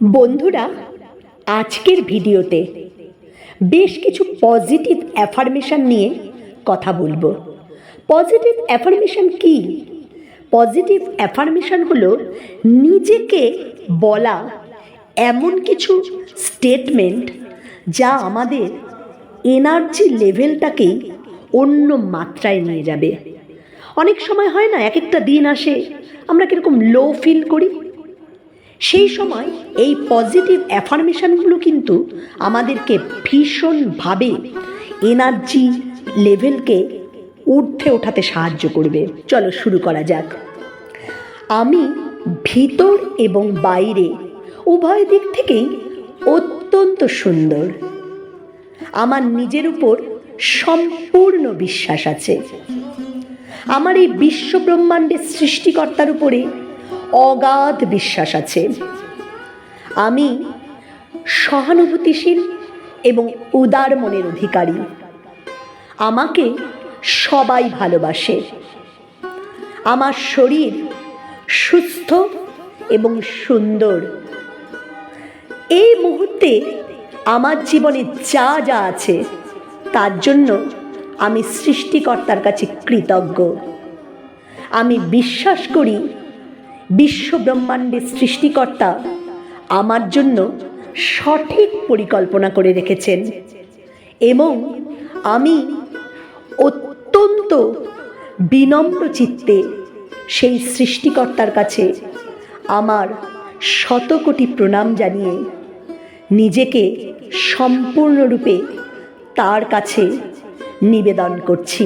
বন্ধুরা, আজকের ভিডিওতে বেশ কিছু পজিটিভ অ্যাফার্মেশন নিয়ে কথা বলব। পজিটিভ অ্যাফার্মেশন কি? পজিটিভ অ্যাফার্মেশন হলো নিজেকে বলা এমন কিছু স্টেটমেন্ট যা আমাদের এনার্জি লেভেলটাকেই অন্য মাত্রায় নিয়ে যাবে। অনেক সময় হয় না, এক একটা দিন আসে, আমরা কীরকম লো ফিল করি সেই সময় এই পজিটিভ অ্যাফার্মেশনগুলো কিন্তু আমাদেরকে ভীষণভাবে এনার্জি লেভেলকে ঊর্ধ্বে ওঠাতে সাহায্য করবে। চলো শুরু করা যাক। আমি ভিতর এবং বাইরে উভয় দিক থেকেই অত্যন্ত সুন্দর। আমার নিজের উপর সম্পূর্ণ বিশ্বাস আছে। আমার এই বিশ্ব ব্রহ্মাণ্ডের সৃষ্টিকর্তার উপরে অগাধ বিশ্বাস আছে। আমি সহানুভূতিশীল এবং উদার মনের অধিকারী। আমাকে সবাই ভালোবাসে। আমার শরীর সুস্থ এবং সুন্দর। এই মুহূর্তে আমার জীবনে যা যা আছে, তার জন্য আমি সৃষ্টিকর্তার কাছে কৃতজ্ঞ। আমি বিশ্বাস করি বিশ্ব ব্রহ্মাণ্ডের সৃষ্টিকর্তা আমার জন্য সঠিক পরিকল্পনা করে রেখেছেন এবং আমি অত্যন্ত বিনম্র চিত্তে সেই সৃষ্টিকর্তার কাছে আমার শতকোটি প্রণাম জানিয়ে নিজেকে সম্পূর্ণরূপে তার কাছে নিবেদন করছি।